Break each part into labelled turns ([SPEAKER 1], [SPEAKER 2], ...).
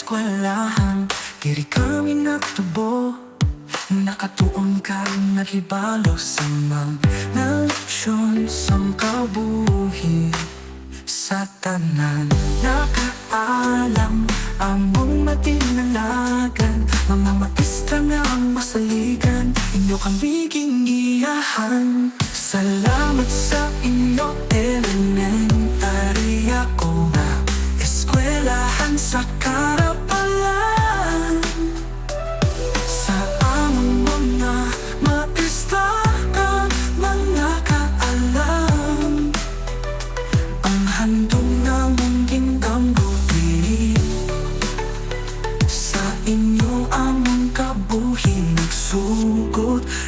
[SPEAKER 1] eskwelahan Diri kami natubo. Nakatuon ka Nakibalo sa mga leksyon Sa kabuhi Sa tanan. Nakaalam Among matinalagan Mga maestra nga ang masaligan. Inyo kami gingiyahan Salamat sa inyo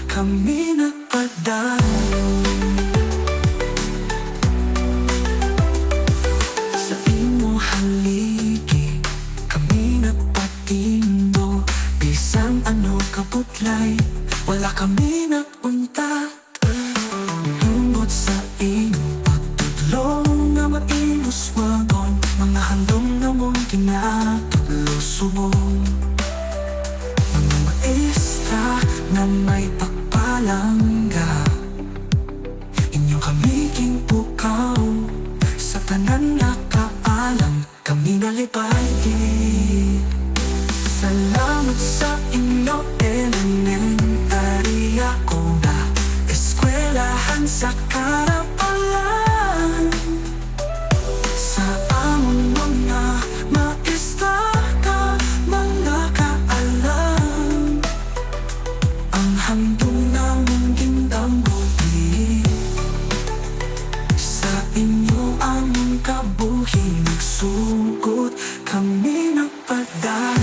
[SPEAKER 1] kami nagpadayon Sa imo haligi Kami nagpatindo ano kabutlay Wala kami nagpunta Tungod sa imo pagtudlong Nga mailuswagon Mga handong tinatudlo subong na may pagpalangga. Inyo kami ginpukaw Sa tanan na kaalam Kami nalipay Salamat sa inyo elementary ako na Eskwelahan sa karapalan among kabuhi Nagsugod kami nagpadayon